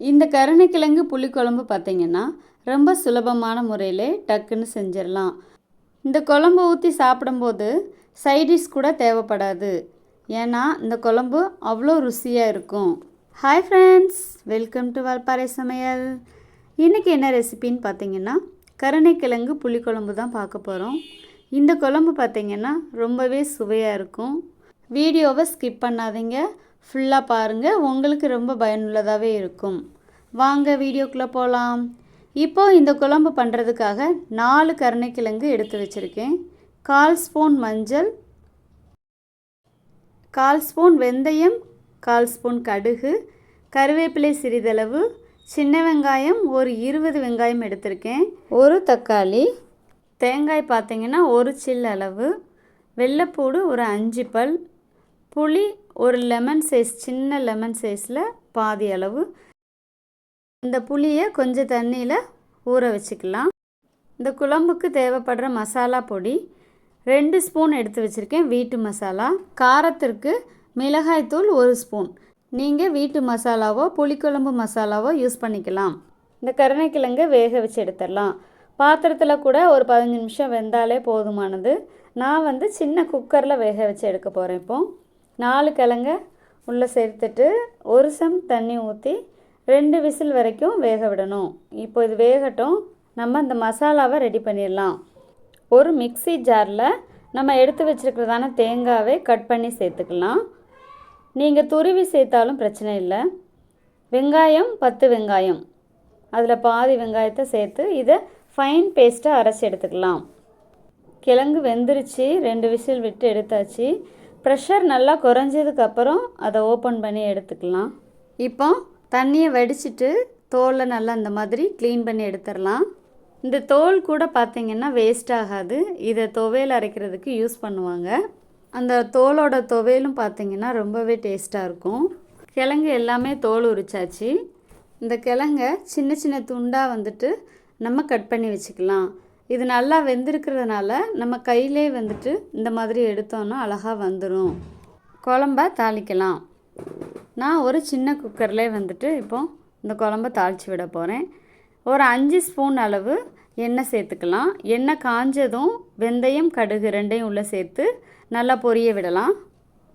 இந்த கருணைக்கிழங்கு புளிக்குழம்பு பார்த்தீங்கன்னா ரொம்ப சுலபமான முறையில் டக்குன்னு செஞ்சிடலாம். இந்த குழம்பு ஊற்றி சாப்பிடும்போது சைடிஷ் கூட தேவைப்படாது. ஏன்னா இந்த குழம்பு அவ்வளோ ருசியாக இருக்கும். Hi friends welcome to Valparai சமையல் இன்றைக்கி என்ன ரெசிபின்னு பார்த்தீங்கன்னா கருணைக்கிழங்கு புளிக்குழம்பு தான் பார்க்க போகிறோம் இந்த குழம்பு பார்த்தீங்கன்னா ரொம்பவே சுவையாக இருக்கும். வீடியோவை ஸ்கிப் பண்ணாதீங்க. ஃபுல்லாக பாருங்கள் உங்களுக்கு ரொம்ப பயனுள்ளதாகவே இருக்கும். வாங்க வீடியோக்குள்ளே போகலாம் இப்போ இந்த குழம்பு பண்ணுறதுக்காக நாலு கருணைக்கிழங்கு எடுத்து வச்சுருக்கேன். கால் ஸ்பூன் மஞ்சள் கால் ஸ்பூன் வெந்தயம் கால் ஸ்பூன் கடுகு கருவேப்பிலை சிறிதளவு சின்ன வெங்காயம் ஒரு இருபது வெங்காயம் எடுத்திருக்கேன். ஒரு தக்காளி தேங்காய் பார்த்தீங்கன்னா ஒரு சில் அளவு வெள்ளைப்பூடு ஒரு அஞ்சு பல் புளி ஒரு லெமன் சைஸ் சின்ன லெமன் சைஸில் பாதி அளவு. இந்த புளியை கொஞ்சம் தண்ணியில் ஊற வச்சுக்கலாம். இந்த குழம்புக்கு தேவைப்படுற மசாலா பொடி ரெண்டு ஸ்பூன் எடுத்து வச்சுருக்கேன் வீட்டு மசாலா. காரத்திற்கு மிளகாய்த்தூள் ஒரு ஸ்பூன். நீங்கள் வீட்டு மசாலாவோ புளிக்குழம்பு மசாலாவோ யூஸ் பண்ணிக்கலாம். இந்த கருணைக்கிழங்கை வேக வச்சு எடுத்துடலாம். பாத்திரத்தில் கூட ஒரு பதினஞ்சு நிமிஷம் வெந்தாலே போதுமானது. நான் வந்து சின்ன குக்கரில் வேக வச்சு எடுக்க போகிறேன் இப்போது நாலு கிழங்க உள்ளே சேர்த்துட்டு ஒரு சம் தண்ணி ஊற்றி ரெண்டு விசில் வரைக்கும் வேக விடணும். இப்போ இது வேகட்டும். நம்ம இந்த மசாலாவை ரெடி பண்ணிடலாம். ஒரு மிக்சி ஜாரில் நம்ம எடுத்து வச்சுருக்கிறதான தேங்காவை கட் பண்ணி சேர்த்துக்கலாம். நீங்கள் துருவி சேர்த்தாலும் பிரச்சனை இல்லை. வெங்காயம் பத்து வெங்காயம். அதில் பாதி வெங்காயத்தை சேர்த்து இதை ஃபைன் பேஸ்ட்டாக அரைச்சி எடுத்துக்கலாம். கிழங்கு வெந்துருச்சு. ரெண்டு விசில் விட்டு எடுத்தாச்சு. ப்ரெஷர் நல்லா குறைஞ்சதுக்கப்புறம் அதை ஓப்பன் பண்ணி எடுத்துக்கலாம். இப்போ தண்ணியை வடிச்சிட்டு தோலை நல்லா இந்த மாதிரி க்ளீன் பண்ணி எடுத்துடலாம். இந்த தோல் கூட பார்த்திங்கன்னா வேஸ்ட் ஆகாது. இதை துவையல் அரைக்கிறதுக்கு யூஸ் பண்ணுவாங்க. அந்த தோலோட துவையலும் பார்த்திங்கன்னா ரொம்பவே டேஸ்ட்டாக இருக்கும். கிழங்கு எல்லாமே தோல் உரிச்சாச்சு. இந்த கிழங்க சின்ன சின்ன துண்டாக வந்துட்டு நம்ம கட் பண்ணி வச்சுக்கலாம். இது நல்லா வெந்திருக்கிறதுனால நம்ம கையிலே வந்துட்டு இந்த மாதிரி எடுத்தோன்னா அழகாக வந்துடும் குழம்ப தாளிக்கலாம். நான் ஒரு சின்ன குக்கர்லேயே வந்துட்டு இப்போ இந்த குழம்ப தாளித்து விட போகிறேன் ஒரு அஞ்சு ஸ்பூன் அளவு எண்ணெய் சேர்த்துக்கலாம். எண்ணெய் காஞ்சதும் வெந்தயம் கடுகு ரெண்டையும் உள்ளே சேர்த்து நல்லா பொரிய விடலாம்.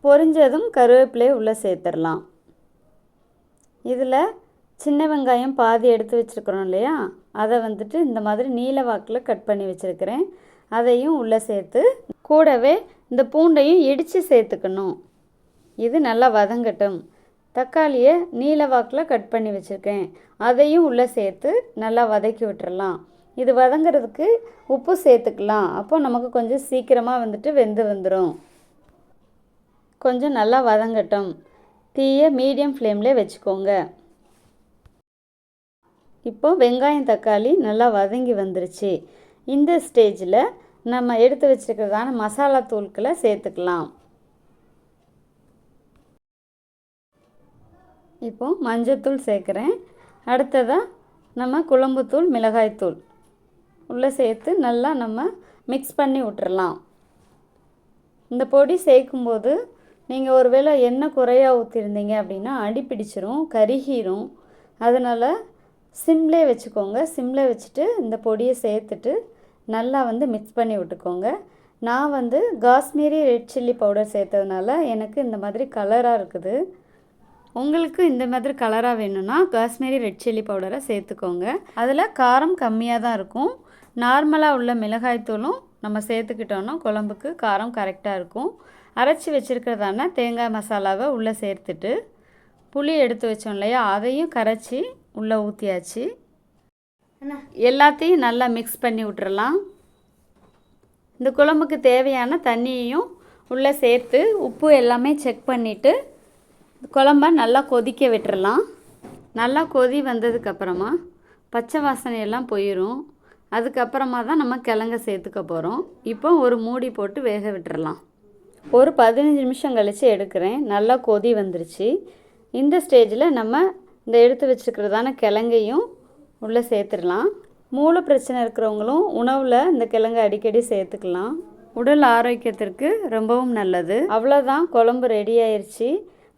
பொரிஞ்சதும் கருவேப்பிலையை உள்ளே சேர்த்துடலாம். இதில் சின்ன வெங்காயம் பாதி எடுத்து வச்சுருக்குறோம் இல்லையா? அதை வந்துட்டு இந்த மாதிரி நீல வாக்கில் கட் பண்ணி வச்சுருக்கிறேன். அதையும் உள்ளே சேர்த்து கூடவே இந்த பூண்டையும் இடித்து சேர்த்துக்கணும். இது நல்லா வதங்கட்டும். தக்காளியை நீல வாக்கில் கட் பண்ணி வச்சுருக்கேன். அதையும் உள்ளே சேர்த்து நல்லா வதக்கி விட்டுறலாம். இது வதங்கிறதுக்கு உப்பு சேர்த்துக்கலாம். அப்போ நமக்கு கொஞ்சம் சீக்கிரமாக வந்துட்டு வெந்து வந்துடும் கொஞ்சம் நல்லா வதங்கட்டும். தீயை மீடியம் ஃப்ளேம்லேயே வச்சுக்கோங்க. இப்போ வெங்காயம் தக்காளி நல்லா வதங்கி வந்துருச்சு. இந்த ஸ்டேஜில் நம்ம எடுத்து வச்சுருக்கிறதான மசாலா தூள்களை சேர்த்துக்கலாம். இப்போ மஞ்சத்தூள் சேர்க்குறேன். அடுத்ததாக நம்ம குழம்புத்தூள் மிளகாய்த்தூள். உள்ளே சேர்த்து நல்லா நம்ம மிக்ஸ் பண்ணி விட்டுறலாம். இந்த பொடி சேர்க்கும்போது நீங்கள் ஒரு வேளை எண்ணெய் குறையாக ஊற்றிருந்தீங்க அப்படின்னா அடி பிடிச்சிரும் கருகிரும். அதனால் சிம்லே வச்சுக்கோங்க. சிம்லே வச்சுட்டு இந்த பொடியை சேர்த்துட்டு நல்லா வந்து மிக்ஸ் பண்ணி விட்டுக்கோங்க. நான் வந்து காஷ்மீரி ரெட் சில்லி பவுடர் சேர்த்ததுனால எனக்கு இந்த மாதிரி கலராக இருக்குது. உங்களுக்கு இந்த மாதிரி கலராக வேணும்னா காஷ்மீரி ரெட் சில்லி பவுடரை சேர்த்துக்கோங்க. அதில் காரம் கம்மியாக தான் இருக்கும். நார்மலாக உள்ள மிளகாய்த்தூளும் நம்ம சேர்த்துக்கிட்டோன்னா குழம்புக்கு காரம் கரெக்டாக இருக்கும். அரைச்சி வச்சுருக்கிறதான தேங்காய் மசாலாவை உள்ளே சேர்த்துட்டு புளி எடுத்து வச்சோம் இல்லையா அதையும் கரைச்சி உள்ளே ஊற்றியாச்சு எல்லாத்தையும் நல்லா மிக்ஸ் பண்ணி விட்டுறலாம். இந்த குழம்புக்கு தேவையான தண்ணியையும் உள்ளே சேர்த்து உப்பு எல்லாமே செக் பண்ணிவிட்டு குழம்ப நல்லா கொதிக்க விட்டுறலாம். நல்லா கொதி வந்ததுக்கப்புறமா பச்சை வாசனையெல்லாம் போயிடும் அதுக்கப்புறமா தான் நம்ம கிழங்க சேர்த்துக்க போகிறோம் இப்போ ஒரு மூடி போட்டு வேக விட்டுறலாம். ஒரு பதினஞ்சு நிமிஷம் கழித்து எடுக்கிறேன். நல்லா கொதி வந்துருச்சு. இந்த ஸ்டேஜில் நம்ம இந்த எடுத்து வச்சுருக்கிறதான கிழங்கையும் உள்ளே சேர்த்துடலாம். மூளை பிரச்சனை இருக்கிறவங்களும் உணவில் இந்த கிழங்கை அடிக்கடி சேர்த்துக்கலாம். உடல் ஆரோக்கியத்திற்கு ரொம்பவும் நல்லது. அவ்வளோதான் குழம்பு ரெடி ஆயிடுச்சு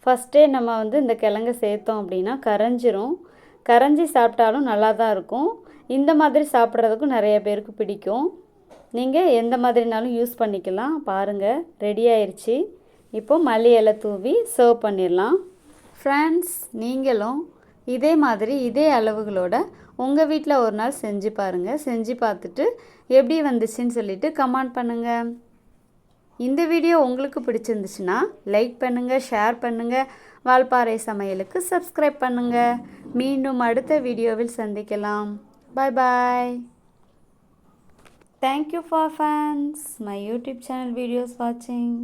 ஃபஸ்ட்டே நம்ம வந்து இந்த கிழங்க சேர்த்தோம் அப்படின்னா கரைஞ்சிரும். கரைஞ்சி சாப்பிட்டாலும் நல்லா தான் இருக்கும். இந்த மாதிரி சாப்பிட்றதுக்கும் நிறைய பேருக்கு பிடிக்கும். நீங்கள் எந்த மாதிரினாலும் யூஸ் பண்ணிக்கலாம். பாருங்கள் ரெடி ஆயிடுச்சு இப்போ மல்லி இலை தூவி சர்வ் பண்ணிடலாம். ஃப்ரெண்ட்ஸ் நீங்களும் இதே மாதிரி இதே அளவுகளோட உங்கள் வீட்டில் ஒரு நாள் செஞ்சு பாருங்கள் செஞ்சு பார்த்துட்டு எப்படி வந்துச்சுன்னு சொல்லிட்டு கமெண்ட் பண்ணுங்கள் இந்த வீடியோ உங்களுக்கு பிடிச்சிருந்துச்சுன்னா லைக் பண்ணுங்கள் ஷேர் பண்ணுங்கள் வால்பாறை சமையலுக்கு சப்ஸ்கிரைப் பண்ணுங்கள் மீண்டும் அடுத்த வீடியோவில் சந்திக்கலாம். Bye bye. Thank you for fans my YouTube channel videos வாட்சிங்